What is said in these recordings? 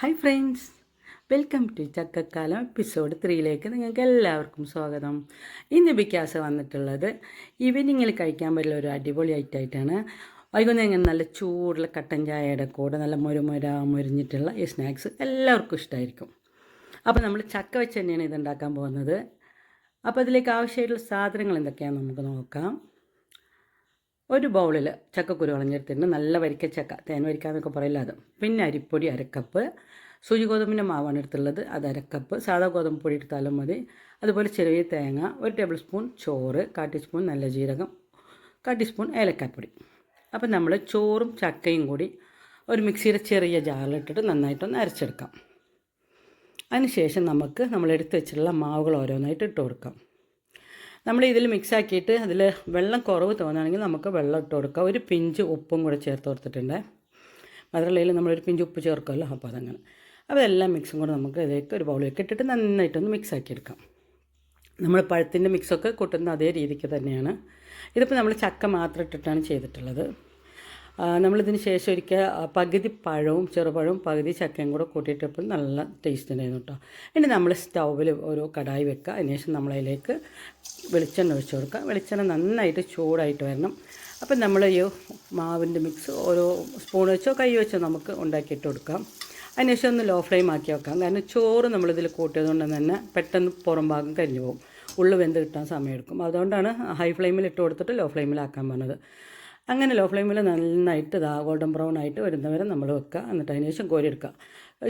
Hi friends. Welcome to ചക്കക്കാലം episode ത്രീയിലേക്ക് നിങ്ങൾക്ക് എല്ലാവർക്കും സ്വാഗതം. ഇന്ന് ബിക്കാസ് വന്നിട്ടുള്ളത് ഈവനിങ്ങിൽ കഴിക്കാൻ പറ്റുന്ന ഒരു അടിപൊളി ഐറ്റായിട്ടാണ്. വൈകുന്നേരം നല്ല ചൂടുള്ള കട്ടൻ ചായയുടെ കൂടെ നല്ല മുരുമുര മുരിഞ്ഞിട്ടുള്ള ഈ സ്നാക്സ് എല്ലാവർക്കും ഇഷ്ടമായിരിക്കും അപ്പോൾ നമ്മൾ ചക്ക വെച്ച് തന്നെയാണ് ഇത് ഉണ്ടാക്കാൻ പോകുന്നത്. അപ്പോൾ അതിലേക്ക് ആവശ്യമായിട്ടുള്ള സാധനങ്ങൾ എന്തൊക്കെയാണെന്ന് നമുക്ക് നോക്കാം. ഒരു ബൗളിൽ ചക്കക്കുരു കളഞ്ഞെടുത്തിട്ടുണ്ട്. നല്ല വരിക്കച്ചക്ക തേൻ വരിക്കാന്നൊക്കെ പറയില്ല അത്. പിന്നെ അരിപ്പൊടി അരക്കപ്പ്. സൂചി ഗോതമ്പിന്റെ മാവാണ് എടുത്തുള്ളത് അത് അരക്കപ്പ്. സാധാ ഗോതമ്പ് പൊടി എടുത്താലും മതി. അതുപോലെ ചെറിയ തേങ്ങ ഒരു ടേബിൾ സ്പൂൺ ചോറ് കാ ടീസ്പൂൺ നല്ല ജീരകം കാ ടീസ്പൂൺ ഏലക്കാപ്പൊടി. അപ്പം നമ്മൾ ചോറും ചക്കയും കൂടി ഒരു മിക്സിയുടെ ചെറിയ ജാറിലിട്ടിട്ട് നന്നായിട്ടൊന്ന് അരച്ചെടുക്കാം. അതിനുശേഷം നമുക്ക് നമ്മൾ എടുത്ത് വെച്ചിട്ടുള്ള മാവുകൾ ഓരോന്നായിട്ട് ഇട്ട് കൊടുക്കാം. നമ്മൾ ഇതിൽ മിക്സ് ആക്കിയിട്ട് അതിൽ വെള്ളം കുറവ് തോന്നുകയാണെങ്കിൽ നമുക്ക് വെള്ളം ഇട്ട് കൊടുക്കാം. ഒരു പിഞ്ച് ഉപ്പും കൂടെ ചേർത്ത് കൊടുത്തിട്ടുണ്ട്. മധുരയിൽ നമ്മളൊരു പിഞ്ച് ഉപ്പ് ചേർക്കുമല്ലോ അപ്പോൾ അതങ്ങനെ. അപ്പോൾ എല്ലാം മിക്സും കൂടെ നമുക്ക് ഇതിലേക്ക് ഒരു ബൗളിലേക്ക് ഇട്ടിട്ട് നന്നായിട്ടൊന്ന് മിക്സ് ആക്കിയെടുക്കാം. നമ്മൾ പഴത്തിന്റെ മിക്സൊക്കെ കൂട്ടുന്ന അതേ രീതിക്ക് തന്നെയാണ്. ഇതിപ്പോൾ നമ്മൾ ചക്ക മാത്രം ഇട്ടിട്ടാണ് ചെയ്തിട്ടുള്ളത്. നമ്മളിതിന് ശേഷം ഒരിക്കൽ പകുതി പഴവും ചെറുപഴവും പകുതി ചക്കയും കൂടെ കൂട്ടിയിട്ടപ്പോൾ നല്ല ടേസ്റ്റ് ഉണ്ടായിരുന്നു കേട്ടോ ഇനി നമ്മൾ സ്റ്റൗവിൽ ഒരു കടായി വെക്കുക. അതിനുശേഷം നമ്മളതിലേക്ക് വെളിച്ചെണ്ണ ഒഴിച്ചു കൊടുക്കുക. വെളിച്ചെണ്ണ നന്നായിട്ട് ചൂടായിട്ട് വരണം. അപ്പം നമ്മൾ ഈ മാവിന്റെ മിക്സ് ഓരോ സ്പൂൺ വെച്ചോ കൈ വെച്ചോ നമുക്ക് ഉണ്ടാക്കിയിട്ട് കൊടുക്കാം. അതിനുശേഷം ഒന്ന് ലോ ഫ്ലെയിം ആക്കി വെക്കാം. കാരണം ചോറ് നമ്മളിതിൽ കൂട്ടിയത് കൊണ്ട് തന്നെ പെട്ടെന്ന് പുറം ഭാഗം കരിഞ്ഞു പോകും. ഉള്ളു വെന്ത് കിട്ടാൻ സമയമെടുക്കും. അതുകൊണ്ടാണ് ഹൈ ഫ്ലെയിമിൽ ഇട്ട് കൊടുത്തിട്ട് ലോ ഫ്ലെയിമിലാക്കാൻ പറഞ്ഞത്. അങ്ങനെ ലോ ഫ്ലെയിമിൽ നന്നായിട്ട് ഇതാ ഗോൾഡൻ ബ്രൗൺ ആയിട്ട് വരുന്നവരെ നമ്മൾ വെക്കുക എന്നിട്ട് അതിന് ശേഷം കോരിയെടുക്കുക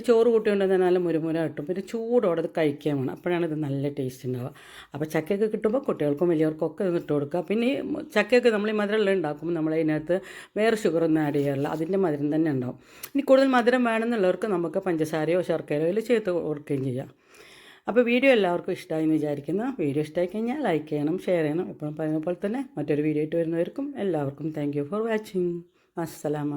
ചോറ് കൂട്ടിക്കൊണ്ട് തന്നെ നല്ല മുരുമുര കിട്ടും. പിന്നെ ചൂടോടെ അത് കഴിക്കാൻ വേണം. അപ്പോഴാണ് ഇത് നല്ല ടേസ്റ്റ് ഉണ്ടാവുക അപ്പോൾ ചക്കയൊക്കെ കിട്ടുമ്പോൾ കുട്ടികൾക്കും വലിയവർക്കും ഒക്കെ ഇട്ട് കൊടുക്കുക പിന്നെ ഈ ചക്കയൊക്കെ നമ്മൾ ഈ മധുരമുള്ള ഉണ്ടാക്കുമ്പോൾ നമ്മൾ അതിനകത്ത് വേറെ ഷുഗറൊന്നും ആഡ് ചെയ്യാറില്ല. അതിന്റെ മധുരം തന്നെ ഉണ്ടാവും ഇനി കൂടുതൽ മധുരം വേണമെന്നുള്ളവർക്ക് നമുക്ക് പഞ്ചസാരയോ ശർക്കരയോ ചേർത്ത് കൊടുക്കുകയും ചെയ്യാം. അപ്പോൾ വീഡിയോ എല്ലാവർക്കും ഇഷ്ടമായി എന്ന് വിചാരിക്കുന്നു. വീഡിയോ ഇഷ്ടമായി കഴിഞ്ഞാൽ ലൈക്ക് ചെയ്യണം ഷെയർ ചെയ്യണം. എപ്പോഴും പറയുന്ന പോലെ തന്നെ മറ്റൊരു വീഡിയോ ആയിട്ട് വരുന്നവർക്കും എല്ലാവർക്കും താങ്ക് ഫോർ വാച്ചിങ് അസ്സലാമ